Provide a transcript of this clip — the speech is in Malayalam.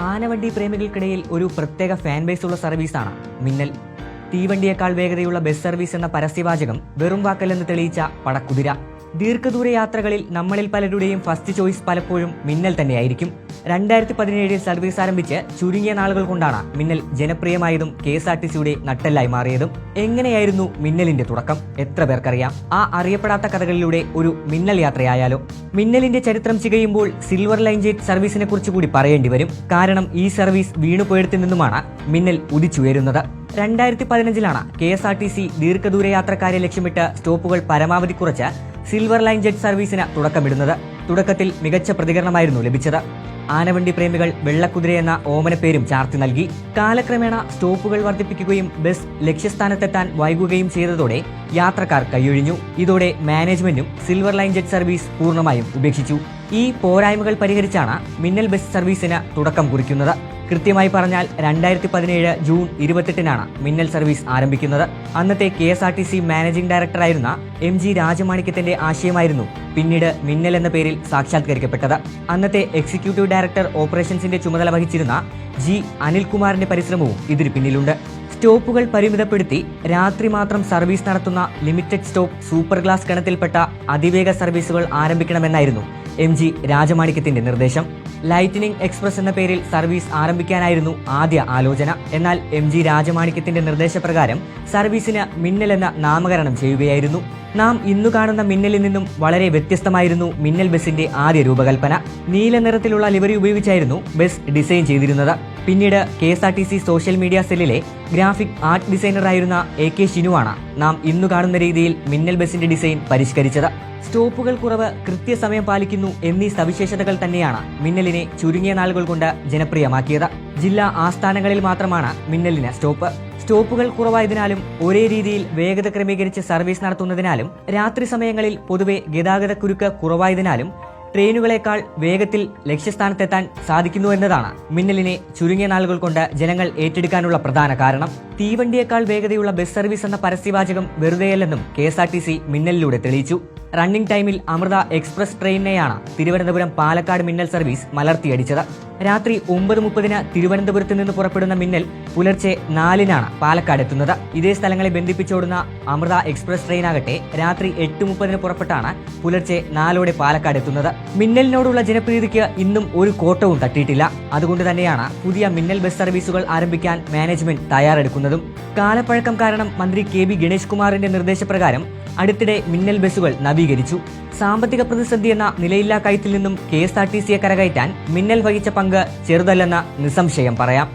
ആനവണ്ടി പ്രേമികൾക്കിടയിൽ ഒരു പ്രത്യേക ഫാൻ ബേസ് ഉള്ള സർവീസാണ് മിന്നൽ. തീവണ്ടിയേക്കാൾ വേഗതയുള്ള ബസ് സർവീസ് എന്ന പരസ്യവാചകം വെറും വാക്കല്ലെന്ന് തെളിയിച്ച പടക്കുതിര. ദീർഘദൂര യാത്രകളിൽ നമ്മളിൽ പലരുടെയും ഫസ്റ്റ് ചോയ്സ് പലപ്പോഴും മിന്നൽ തന്നെയായിരിക്കും. രണ്ടായിരത്തി പതിനേഴിൽ സർവീസ് ആരംഭിച്ച് ചുരുങ്ങിയ നാളുകൾ കൊണ്ടാണ് മിന്നൽ ജനപ്രിയമായതും കെ എസ് ആർ ടി സിയുടെ നട്ടെല്ലായി മാറിയതും. എങ്ങനെയായിരുന്നു മിന്നലിന്റെ തുടക്കം? എത്ര പേർക്കറിയാം? ആ അറിയപ്പെടാത്ത കഥകളിലൂടെ ഒരു മിന്നൽ യാത്രയായാലോ? മിന്നലിന്റെ ചരിത്രം ചികയുമ്പോൾ സിൽവർ ലൈൻ ജെറ്റ് സർവീസിനെ കുറിച്ച് കൂടി പറയേണ്ടി വരും. കാരണം ഈ സർവീസ് വീണുപോയടത്തു നിന്നുമാണ് മിന്നൽ ഉദിച്ചുയരുന്നത്. രണ്ടായിരത്തി പതിനഞ്ചിലാണ് K S R T C ദീർഘദൂര യാത്രക്കാരെ ലക്ഷ്യമിട്ട് സ്റ്റോപ്പുകൾ പരമാവധി കുറച്ച് സിൽവർ ലൈൻ ജെറ്റ് സർവീസിന് തുടക്കമിടുന്നത്. തുടക്കത്തിൽ മികച്ച പ്രതികരണമായിരുന്നു ലഭിച്ചത്. ആനവണ്ടി പ്രേമികൾ വെള്ളക്കുതിര എന്ന ഓമന പേരും ചാർത്തി നൽകി. കാലക്രമേണ സ്റ്റോപ്പുകൾ വർദ്ധിപ്പിക്കുകയും ബസ് ലക്ഷ്യസ്ഥാനത്തെത്താൻ വൈകുകയും ചെയ്തതോടെ യാത്രക്കാർ കൈയൊഴിഞ്ഞു. ഇതോടെ മാനേജ്മെന്റും സിൽവർ ലൈൻ ജെറ്റ് സർവീസ് പൂർണമായും ഉപേക്ഷിച്ചു. ഈ പോരായ്മകൾ പരിഹരിച്ചാണ് മിന്നൽ ബസ് സർവീസിന് തുടക്കം കുറിക്കുന്നത്. കൃത്യമായി പറഞ്ഞാൽ രണ്ടായിരത്തി പതിനേഴ് ജൂൺ ഇരുപത്തെട്ടിനാണ് മിന്നൽ സർവീസ് ആരംഭിക്കുന്നത്. അന്നത്തെ K S R T C managing ഡയറക്ടറായിരുന്ന M G രാജമാണിക്യത്തിന്റെ ആശയമായിരുന്നു പിന്നീട് മിന്നൽ എന്ന പേരിൽ സാക്ഷാത്കരിക്കപ്പെട്ടത്. അന്നത്തെ എക്സിക്യൂട്ടീവ് ഡയറക്ടർ ഓപ്പറേഷൻസിന്റെ ചുമതല വഹിച്ചിരുന്ന ജി അനിൽകുമാറിന്റെ പരിശ്രമവും ഇതിന് പിന്നിലുണ്ട്. സ്റ്റോപ്പുകൾ പരിമിതപ്പെടുത്തി രാത്രി മാത്രം സർവീസ് നടത്തുന്ന ലിമിറ്റഡ് സ്റ്റോപ്പ് സൂപ്പർ ഗ്ലാസ് ഗണത്തിൽപ്പെട്ട അതിവേഗ സർവീസുകൾ ആരംഭിക്കണമെന്നായിരുന്നു എം ജി രാജമാണിക്യത്തിന്റെ നിർദ്ദേശം. ലൈറ്റനിങ് എക്സ്പ്രസ് എന്ന പേരിൽ സർവീസ് ആരംഭിക്കാനായിരുന്നു ആദ്യ ആലോചന. എന്നാൽ എം ജി രാജമാണിക്യത്തിന്റെ നിർദ്ദേശപ്രകാരം സർവീസിന് മിന്നൽ എന്ന നാമകരണം ചെയ്യുകയായിരുന്നു. നാം ഇന്നു കാണുന്ന മിന്നലിൽ നിന്നും വളരെ വ്യത്യസ്തമായിരുന്നു മിന്നൽ ബസിന്റെ ആദ്യ രൂപകൽപ്പന. നീല നിറത്തിലുള്ള ലിവറി ഉപയോഗിച്ചായിരുന്നു ബസ് ഡിസൈൻ ചെയ്തിരുന്നത്. പിന്നീട് K S R T C social media സെല്ലിലെ ഗ്രാഫിക് ആർട്ട് ഡിസൈനറായിരുന്ന എ കെ ഷിനുവാണ് നാം ഇന്നു കാണുന്ന രീതിയിൽ മിന്നൽ ബസിന്റെ ഡിസൈൻ പരിഷ്കരിച്ചത്. സ്റ്റോപ്പുകൾ കുറവ് കൃത്യസമയം പാലിക്കുന്നു എന്നീ സവിശേഷതകൾ തന്നെയാണ് മിന്നലിനെ ചുരുങ്ങിയ നാളുകൾ കൊണ്ട് ജനപ്രിയമാക്കിയത്. ജില്ലാ ആസ്ഥാനങ്ങളിൽ മാത്രമാണ് മിന്നലിന് സ്റ്റോപ്പ്. സ്റ്റോപ്പുകൾ കുറവായതിനാലും ഒരേ രീതിയിൽ വേഗത ക്രമീകരിച്ച് സർവീസ് നടത്തുന്നതിനാലും രാത്രി സമയങ്ങളിൽ പൊതുവെ ഗതാഗത കുരുക്ക് കുറവായതിനാലും ട്രെയിനുകളെക്കാൾ വേഗത്തിൽ ലക്ഷ്യസ്ഥാനത്തെത്താൻ സാധിക്കുന്നു എന്നതാണ്. മിന്നലിനെ ചുരുങ്ങിയ നാളുകൾ കൊണ്ട് ജനങ്ങൾ ഏറ്റെടുക്കാനുള്ള പ്രധാന കാരണം. തീവണ്ടിയേക്കാൾ വേഗതയുള്ള ബസ് സർവീസ് എന്ന പരസ്യവാചകം വെറുതെയല്ലെന്നും കെ മിന്നലിലൂടെ തെളിയിച്ചു. റണ്ണിംഗ് ടൈമിൽ അമൃത എക്സ്പ്രസ് ട്രെയിനിനെയാണ് തിരുവനന്തപുരം പാലക്കാട് മിന്നൽ സർവീസ് മലർത്തിയടിച്ചത്. രാത്രി ഒമ്പത് മുപ്പതിന് തിരുവനന്തപുരത്ത് നിന്ന് പുറപ്പെടുന്ന മിന്നൽ പുലർച്ചെ നാലിനാണ് പാലക്കാട് എത്തുന്നത്. ഇതേ സ്ഥലങ്ങളെ ബന്ധിപ്പിച്ചോടുന്ന അമൃത എക്സ്പ്രസ് ട്രെയിനാകട്ടെ രാത്രി എട്ട് മുപ്പതിന് പുറപ്പെട്ടാണ് പുലർച്ചെ നാലോടെ പാലക്കാട് എത്തുന്നത്. മിന്നലിനോടുള്ള ജനപ്രീതിക്ക് ഇന്നും ഒരു കോട്ടവും തട്ടിയിട്ടില്ല. അതുകൊണ്ട് തന്നെയാണ് പുതിയ മിന്നൽ ബസ് സർവീസുകൾ ആരംഭിക്കാൻ മാനേജ്മെന്റ് തയ്യാറെടുക്കുന്നതും. കാലപ്പഴക്കം കാരണം മന്ത്രി കെ ബി ഗണേഷ് കുമാറിന്റെ നിർദ്ദേശപ്രകാരം അടുത്തിടെ മിന്നൽ ബസ്സുകൾ നവീകരിച്ചു. സാമ്പത്തിക പ്രതിസന്ധി എന്ന നിലയില്ലാ കയത്തിൽ നിന്നും കെ എസ് ആർ ടി സിയെ കരകയറ്റാൻ മിന്നൽ വഹിച്ച പങ്ക് ചെറുതല്ലെന്ന നിസ്സംശയം പറയാം.